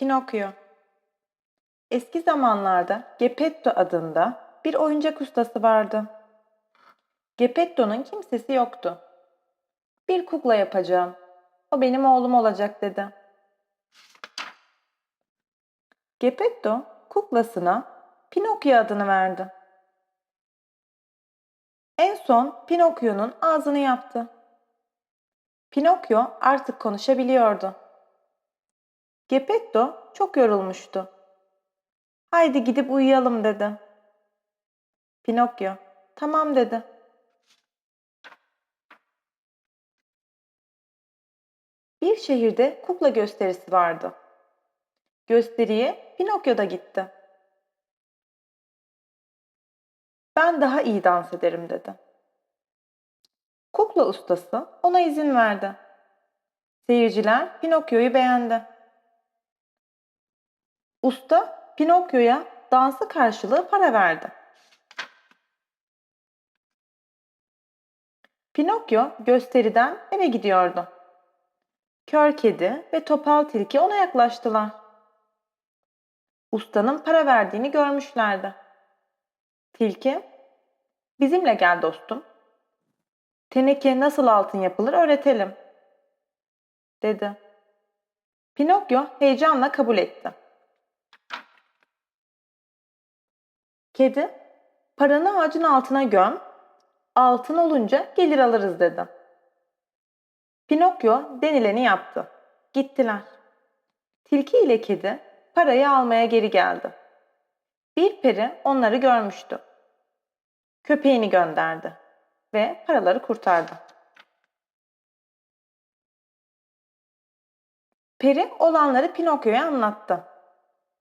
Pinokyo Eski zamanlarda Geppetto adında bir oyuncak ustası vardı. Geppetto'nun kimsesi yoktu. Bir kukla yapacağım. O benim oğlum olacak dedi. Geppetto kuklasına Pinokyo adını verdi. En son Pinokyo'nun ağzını yaptı. Pinokyo artık konuşabiliyordu. Geppetto çok yorulmuştu. Haydi gidip uyuyalım dedi. Pinokyo, tamam dedi. Bir şehirde kukla gösterisi vardı. Gösteriye Pinokyo da gitti. Ben daha iyi dans ederim dedi. Kukla ustası ona izin verdi. Seyirciler Pinokyo'yu beğendi. Usta Pinokyo'ya dansı karşılığı para verdi. Pinokyo gösteriden eve gidiyordu. Kör kedi ve topal tilki ona yaklaştılar. Ustanın para verdiğini görmüşlerdi. Tilki, bizimle gel dostum. Teneke nasıl altın yapılır öğretelim, dedi. Pinokyo heyecanla kabul etti. Kedi, paranı ağacın altına göm, altın olunca gelir alırız dedi. Pinokyo denileni yaptı. Gittiler. Tilki ile kedi parayı almaya geri geldi. Bir peri onları görmüştü. Köpeğini gönderdi ve paraları kurtardı. Peri olanları Pinokyo'ya anlattı.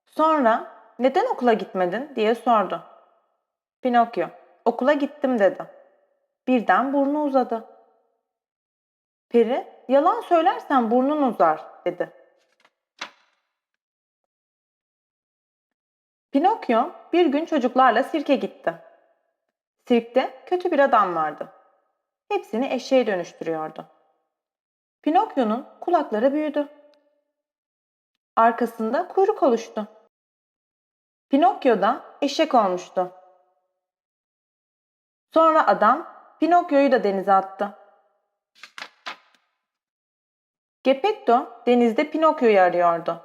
Sonra neden okula gitmedin diye sordu. Pinokyo, okula gittim dedi. Birden burnu uzadı. Peri, yalan söylersen burnun uzar dedi. Pinokyo bir gün çocuklarla sirke gitti. Sirkte kötü bir adam vardı. Hepsini eşeğe dönüştürüyordu. Pinokyo'nun kulakları büyüdü. Arkasında kuyruk oluştu. Pinokyo da eşek olmuştu. Sonra adam Pinokyo'yu da denize attı. Geppetto denizde Pinokyo'yu arıyordu.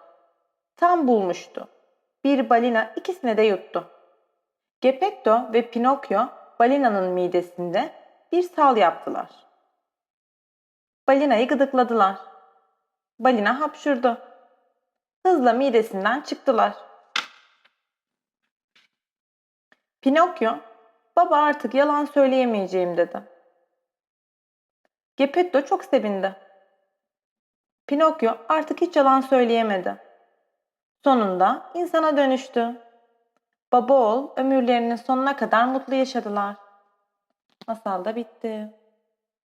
Tam bulmuştu. Bir balina ikisini de yuttu. Geppetto ve Pinokyo balinanın midesinde bir sal yaptılar. Balinayı gıdıkladılar. Balina hapşurdu. Hızla midesinden çıktılar. Pinokyo, baba artık yalan söyleyemeyeceğim dedi. Geppetto çok sevindi. Pinokyo artık hiç yalan söyleyemedi. Sonunda insana dönüştü. Baba oğul ömürlerinin sonuna kadar mutlu yaşadılar. Masal da bitti.